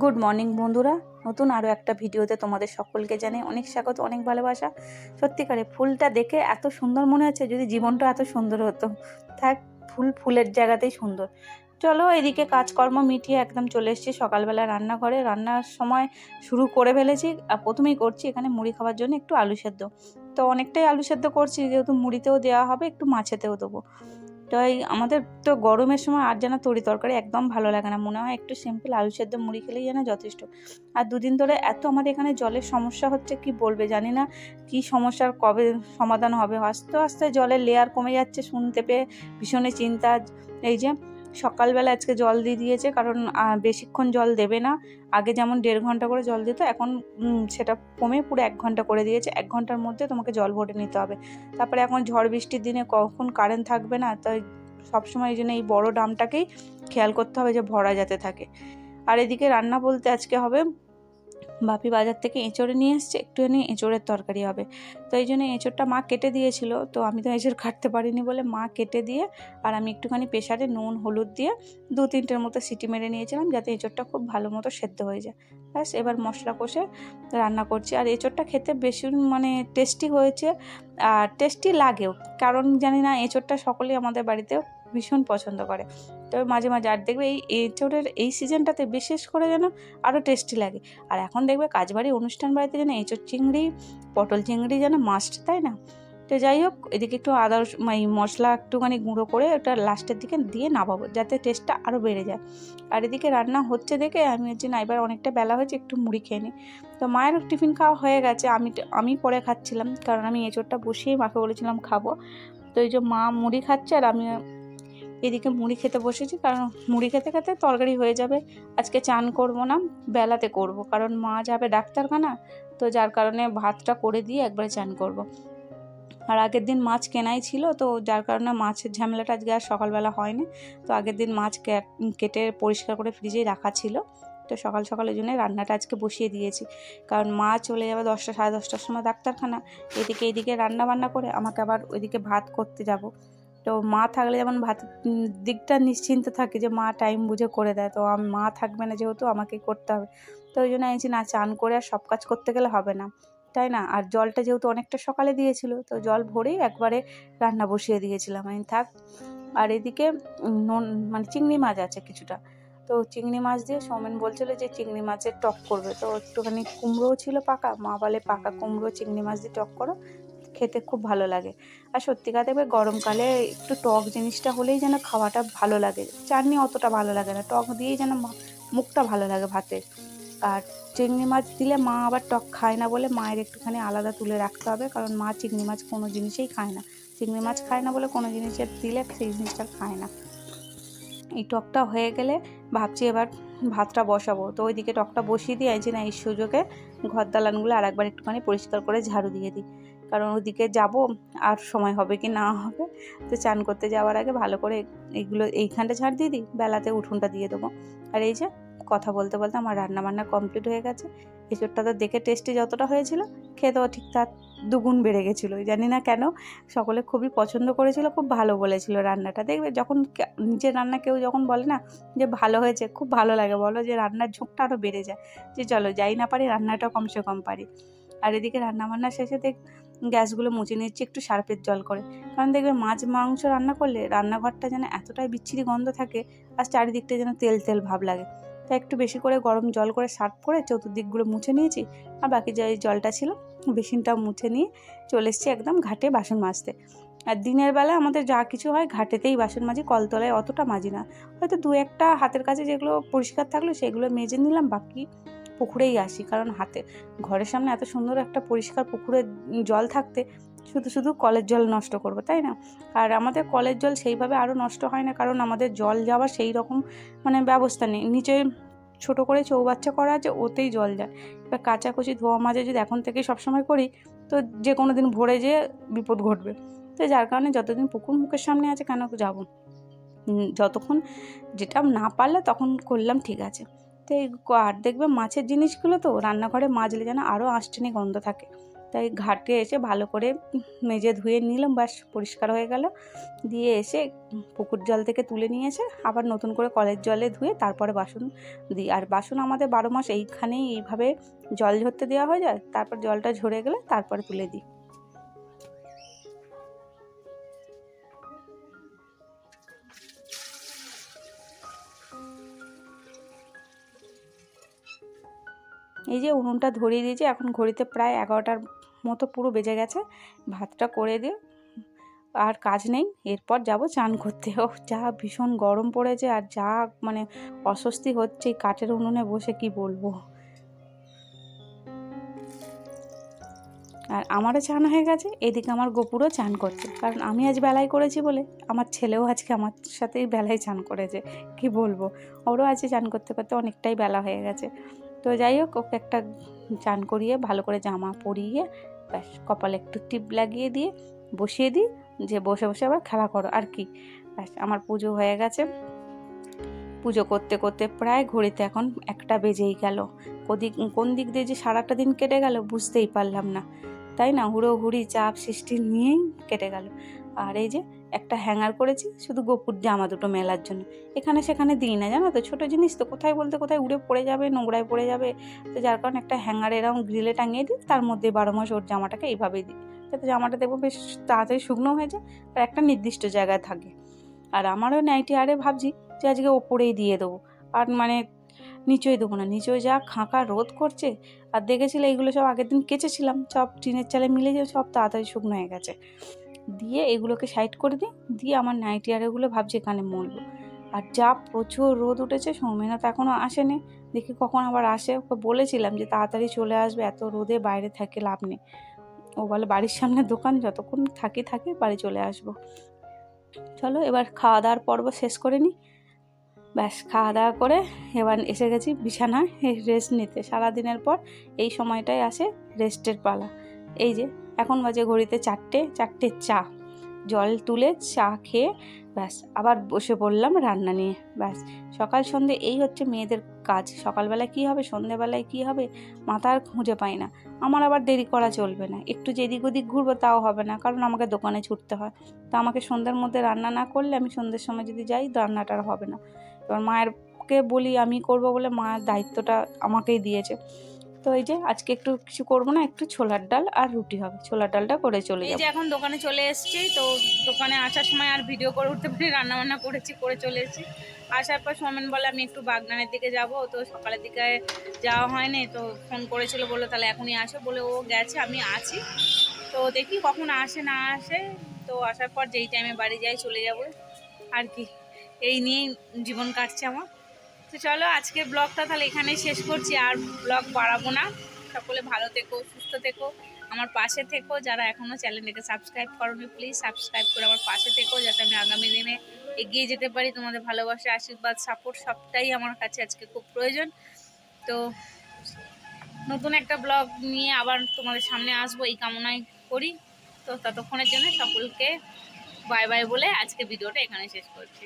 Good morning বন্ধুরা। নতুন আরও একটা ভিডিওতে তোমাদের সকলকে জানাই অনেক স্বাগত, অনেক ভালোবাসা। সত্যিকারে ফুলটা দেখে এত সুন্দর মনে হচ্ছে যদি জীবনটা এত সুন্দর হতো। থাক, ফুল ফুলের জায়গাতেই সুন্দর। চলো এদিকে কাজকর্ম মিটিয়ে একদম চলে এসেছি সকালবেলা রান্নাঘরে। রান্নার সময় শুরু করে ফেলেছি। আর প্রথমেই করছি এখানে মুড়ি খাওয়ার জন্য একটু আলু সেদ্ধ। তো অনেকটাই আলু সেদ্ধ করছি, যেহেতু মুড়িতেও দেওয়া হবে, একটু মাছেতেও দেবো। তো এই আমাদের তো গরমের সময় আর যেন তরি তরকারি একদম ভালো লাগে না। মনে হয় একটু সিম্পল আলু সেদ্ধ মুড়ি খেলেই যেন যথেষ্ট। আর দুদিন ধরে এত আমাদের এখানে জলের সমস্যা হচ্ছে, কি বলবে জানি না। কি সমস্যার কবে সমাধান হবে? আস্তে আস্তে জলের লেয়ার কমে যাচ্ছে শুনতে পেয়ে ভীষণই চিন্তা। এই যে সকালবেলা আজকে জল দিয়ে দিয়েছে, কারণ বেশিক্ষণ জল দেবে না। আগে যেমন দেড় ঘণ্টা করে জল দিত, এখন সেটা কমে পুরো এক ঘণ্টা করে দিয়েছে। এক ঘণ্টার মধ্যে তোমাকে জল ভরে নিতে হবে। তারপরে এখন ঝড় বৃষ্টির দিনে কখন কারেন্ট থাকবে না, তাই সবসময় এই জন্য এই বড়ো ড্রামটাকেই খেয়াল করতে হবে যে ভরা যাতে থাকে। আর এদিকে রান্না বলতে আজকে হবে বাপি বাজার থেকে এঁচড়ে নিয়ে এসছে একটুখানি এঁচড়ের তরকারি হবে। তো এই জন্য এঁচড়টা মা কেটে দিয়েছিল, তো আমি তো এঁচড় কাটতে পারিনি বলে মা কেটে দিয়ে আর আমি একটুখানি প্রেশারে নুন, হলুদ দিয়ে দু তিনটের মতো সিটি মেরে নিয়েছিলাম যাতে এঁচড়টা খুব ভালো মতো সেদ্ধ হয়ে যায়। ব্যাস, এবার মশলা কষে রান্না করছি। আর এঁচড়টা খেতে বেশি মানে টেস্টি হয়েছে আর টেস্টি লাগেও। কারণ জানি না, এঁচড়টা সকলেই আমাদের বাড়িতে ভীষণ পছন্দ করে। তবে মাঝে মাঝে, আর দেখবে এই এঁচড়ের এই সিজনটাতে বিশেষ করে যেন আরও টেস্টি লাগে। আর এখন দেখবে কাজবাড়ি অনুষ্ঠান বাড়িতে যেন এঁচোড় চিংড়ি, পটল চিংড়ি যেন মাস্ট তাই না? তো যাই হোক, এদিকে একটু আদা রসুন এই মশলা একটুখানি গুঁড়ো করে ওটা লাস্টের দিকে দিয়ে নামাবো, যাতে টেস্টটা আরও বেড়ে যায়। আর এদিকে রান্না হচ্ছে দেখে আমি হচ্ছে না, এবার অনেকটা বেলা হয়েছে, একটু মুড়ি খেয়ে নিই। তো মায়ের টিফিন খাওয়া হয়ে গেছে, আমি আমি পরে খাচ্ছিলাম, কারণ আমি এঁচড়টা বসিয়েই মাকে বলেছিলাম খাব। তো এই যে মা মুড়ি খাচ্ছে আর আমি এদিকে মুড়ি খেতে বসেছি, কারণ মুড়ি খেতে খেতে তরকারি হয়ে যাবে। আজকে চান করব না, বেলাতে করব, কারণ মা যাবে ডাক্তারখানা, তো যার কারণে ভাতটা করে দিয়ে একবারে চান করব। আর আগের দিন মাছ কেনাই ছিল, তো যার কারণে মাছের ঝামেলাটা আজকে আর সকালবেলা হয়নি। তো আগের দিন মাছ কেটে পরিষ্কার করে ফ্রিজেই রাখা ছিল, তো সকাল সকালের জন্য রান্নাটা আজকে বসিয়ে দিয়েছি। কারণ মা চলে যাবে দশটা, সাড়ে দশটার সময় ডাক্তারখানা, এদিকে এদিকে রান্না বান্না করে আমাকে আবার ওইদিকে ভাত করতে যাব। তো মা থাকলে যেমন ভাত দিকটা নিশ্চিন্ত থাকে যে মা টাইম বুঝে করে দেয়। তো আম- মা থাকবে না যেহেতু আমাকে করতে হবে। তো ওই জন্য আমি না, চান করে আর সব কাজ করতে গেলে হবে না। তাই না? আর জলটা যেহেতু অনেকটা সকালে দিয়েছিল, তো জল ভরেই একবারে রান্না বসিয়ে দিয়েছিলাম। আমি থাক, আর এদিকে নুন মানে চিংড়ি মাছ আছে কিছুটা। তো চিংড়ি মাছ দিয়ে সৌমেন বলছিল যে চিংড়ি মাছের টক করবে। তো একটুখানি কুমড়োও ছিল পাকা, মা বলে পাকা কুমড়ো, চিংড়ি মাছ দিয়ে টক করো। খেতে খুব ভালো লাগে। আর সত্যিকার দেখবে গরমকালে একটু টক জিনিসটা হলেই যেন খাওয়াটা ভালো লাগে। চাটনি অতটা ভালো লাগে না, টক দিয়েই যেন মুখটা ভালো লাগে ভাতের। আর চিংড়ি মাছ দিলে মা আবার টক খায় না বলে মায়ের একটুখানি আলাদা তুলে রাখতে হবে, কারণ মা চিংড়ি মাছ কোনো জিনিসেই খায় না। চিংড়ি মাছ খায় না বলে কোনো জিনিসের দিলে সেই জিনিসটা খায় না। এই টকটা হয়ে গেলে ভাবছি এবার ভাতটা বসাবো। তো ওইদিকে টকটা বসিয়ে দিয়ে যে না এই সুযোগে ঘর দালানগুলো আর একবার একটুখানি পরিষ্কার করে ঝাড়ু দিয়ে দিই। কারণ ওদিকে যাব, আর সময় হবে কি না হবে। তো চান করতে যাওয়ার আগে ভালো করে এইগুলো এইখানটা ঝাড় দিয়ে দিই, বেলাতে উঠোনটা দিয়ে দেবো। আর এই যে কথা বলতে বলতে আমার রান্না বান্না কমপ্লিট হয়ে গেছে। এঁচোড়টা তো দেখে টেস্টি যতটা হয়েছিল খেতেও ঠিক তার দুগুণ বেড়ে গেছিল। জানি না কেন, সকলে খুবই পছন্দ করেছিল, খুব ভালো বলেছিল রান্নাটা। দেখবে যখন নিজের রান্না কেউ যখন বলে না যে ভালো হয়েছে, খুব ভালো লাগে, বলো যে রান্নার ঝোঁকটা আরও বেড়ে যায়। যে চলো যাই না পারি রান্নাটা কমসে কম পারি। আর এদিকে রান্না বান্না শেষে দেখ গ্যাসগুলো মুছে নিচ্ছি একটু সার্ফের জল করে। কারণ দেখবে মাছ, মাংস রান্না করলে রান্নাঘরটা যেন এতটাই বিচ্ছিরি গন্ধ থাকে আর চারিদিকটা যেন তেল তেল ভাব লাগে। তাই একটু বেশি করে গরম জল করে সার্ফ করে চতুর্দিকগুলো মুছে নিয়েছি আর বাকি যে জলটা ছিল, বেসিনটাও মুছে নিয়ে চলে এসেছি একদম ঘাটে বাসন মাজতে। আর দিনের বেলা আমাদের যা কিছু হয় ঘাটেতেই বাসন মাজি, কলতলায় অতটা মাজি না। হয়তো দু একটা হাতের কাছে যেগুলো পরিষ্কার থাকল সেগুলো মেজে নিলাম, বাকি পুকুরেই আসি, কারণ হাতে, ঘরের সামনে এত সুন্দর একটা পরিষ্কার পুকুরের জল থাকতে শুধু শুধু কলের জল নষ্ট করব, তাই না? আর আমাদের কলের জল সেইভাবে আরও নষ্ট হয় না, কারণ আমাদের জল যাওয়ার সেই রকম মানে ব্যবস্থা নেই। নিচে ছোট করে চৌবাচ্চা করা আছে, ওতেই জল যায়। এবার কাচাকুচি ধোয়া মাজা যদি এখন থেকে সবসময় করি, তো যে কোনো দিন ভরে যেয়ে বিপদ ঘটবে। তো যার কারণে যতদিন পুকুর মুখের সামনে আছে কেন যাব? যতক্ষণ যেটা না পারলে তখন করলাম ঠিক আছে। তো এই আর দেখবে মাছের জিনিসগুলো তো রান্নাঘরে মাজলে যেন আরও আষ্টনি গন্ধ থাকে। তাই ঘাটে এসে ভালো করে মেজে ধুয়ে নিলাম বাস পরিষ্কার হয়ে গেল। দিয়ে এসে পুকুর জল থেকে তুলে নিয়ে এসে আবার নতুন করে কলের জলে ধুয়ে তারপরে বাসন দিই। আর বাসন আমাদের বারো মাস এইখানেই এইভাবে জল ঝরতে দেওয়া হয়ে যায়, তারপর জলটা ঝরে গেলে তারপরে তুলে দিই। এই যে উনুনটা ধরিয়ে দিয়েছি, এখন ঘড়িতে প্রায় এগারোটার মতো পুরো বেজে গেছে। ভাতটা করে দিয়ে আর কাজ নেই, এরপর যাব চান করতে। ও যা ভীষণ গরম পড়েছে আর যা মানে অস্বস্তি হচ্ছে কাঠের উনুনে বসে কি বলব। আর আমারও চান হয়ে গেছে, এদিকে আমার গোপুরও চান করছে। কারণ আমি আজ বেলায় করেছি বলে, আমার ছেলেও আজকে আমার সাথেই বেলায় চান করেছে, কি বলব। ওরও আজকে চান করতে করতে অনেকটাই বেলা হয়ে গেছে। তো যাই হোক, ওকে একটা চান করিয়ে, ভালো করে জামা পরিয়ে, ব্যাস, কপালে একটু টিপ লাগিয়ে দিয়ে, বসিয়ে দিই, যে বসে বসে আবার খেলা করো, আর কি। ব্যাস, আমার পুজো হয়ে গেছে। পুজো করতে করতে প্রায় ঘড়িতে এখন একটা বেজেই গেল। ওদিক কোন দিক দিয়ে যে সারাটা দিন কেটে গেল বুঝতেই পারলাম না। তাই না, হুড়োহুড়ি চাপ সৃষ্টি নিয়েই কেটে গেল। আর এই যে একটা হ্যাঙ্গার করেছি, শুধু গোপুর জামা দুটো মেলার জন্য। এখানে সেখানে দিই না, জানো তো? ছোটো জিনিস তো কোথায় বলতে কোথায় উড়ে পড়ে যাবে, নোংরায় পড়ে যাবে। তো যার কারণে একটা হ্যাঙ্গার এরকম গ্রিলে টাঙিয়ে দিই, তার মধ্যে বারো মাস ওর জামাটাকে এইভাবেই দিই। যাতে জামাটা দেখব বেশ তাড়াতাড়ি শুকনো হয়ে যায়, আর একটা নির্দিষ্ট জায়গায় থাকে। আর আমারও নাইটি আরে ভাবছি যে আজকে ওপরেই দিয়ে দেবো। আর মানে নিচই দেবো না নিচই যা খাঁকা রোদ করছে, আর দেখেছিলে এইগুলো সব আগের দিন কেচেছিলাম, সব টিনের চালে মিলে যে সব তাড়াতাড়ি শুকনো হয়ে গেছে। দিয়ে এগুলোকে সাইড করে দিই, দিয়ে আমার নাইটি আরেগুলো ভাবছি এখানে মরবো। আর যা প্রচুর রোদ উঠেছে, সৌমেনা তো এখনও আসেনি। দেখি কখন আবার আসে। ওকে বলেছিলাম যে তাড়াতাড়ি চলে আসবে, এত রোদে বাইরে থাকে লাভ নেই। ও বলে, বাড়ির সামনে দোকান, যতক্ষণ থাকি থাকি বাড়ি চলে আসব। চলো, এবার খাওয়া দাওয়ার পর্ব শেষ করে নিই। ব্যাস, খাওয়া দাওয়া করে এবার এসে গেছি বিছানায় রেস্ট নিতে। সারাদিনের পর এই সময়টাই আসে রেস্টের পালা। এই যে, এখন বাজে ঘড়িতে চারটে চারটে চা। জল তুলে চা খেয়ে ব্যাস, আবার বসে পড়লাম রান্না নিয়ে, ব্যাস। সকাল সন্ধে এই হচ্ছে মেয়েদের কাজ। সকালবেলায় কী হবে, সন্ধেবেলায় কী হবে মাথার খুঁজে পাই না। আমার আবার দেরি করা চলবে না। একটু যেদিক ওদিক ঘুরবো তাও হবে না, কারণ আমাকে দোকানে ছুটতে হয়। তো আমাকে সন্ধ্যের মধ্যে রান্না না করলে আমি সন্ধ্যের সময় যদি যাই রান্নাটা হবে না। এবার মায়েরকে বলি, আমি করব বলে মায়ের দায়িত্বটা আমাকেই দিয়েছে। তো এই যে আজকে একটু কিছু করব না একটু ছোলার ডাল আর রুটি হবে। ছোলার ডালটা করে চলে এই যে এখন দোকানে চলে এসেছি তো দোকানে আসার সময় আর ভিডিও করে উঠতে পারি রান্না বান্না করেছি করে চলে এসেছি। আসার পর সোমেন বলে আমি একটু বাগনানের দিকে যাব। তো সকালের দিকে যাওয়া হয়নি তো ফোন করেছিল বলল তাহলে এখনই আসো। বলে ও গেছে আমি আছি। তো দেখি কখন আসে না আসে। তো আসার পর যেই টাইমে বাড়ি যাই চলে যাব। আর কি এই নিয়েই জীবন কাটছে আমার। তো চলো আজকে ব্লগটা তাহলে এখানেই শেষ করছি। আর ব্লগ বাড়াবো না। সকলে ভালো থেকো, সুস্থ থেকো, আমার পাশে থেকো। যারা এখনও চ্যানেলটাকে সাবস্ক্রাইব করোনি প্লিজ সাবস্ক্রাইব করে আমার পাশে থেকো, যাতে আমি আগামী দিনে এগিয়ে যেতে পারি। তোমাদের ভালোবাসা, আশীর্বাদ সাপোর্ট সবটাই আমার কাছে আজকে খুব প্রয়োজন। তো নতুন একটা ব্লগ নিয়ে আবার তোমাদের সামনে আসব, এই কামনাই করি। তো ততক্ষণের জন্য সকলকে বাই বাই বলে আজকে ভিডিওটা এখানে শেষ করছি।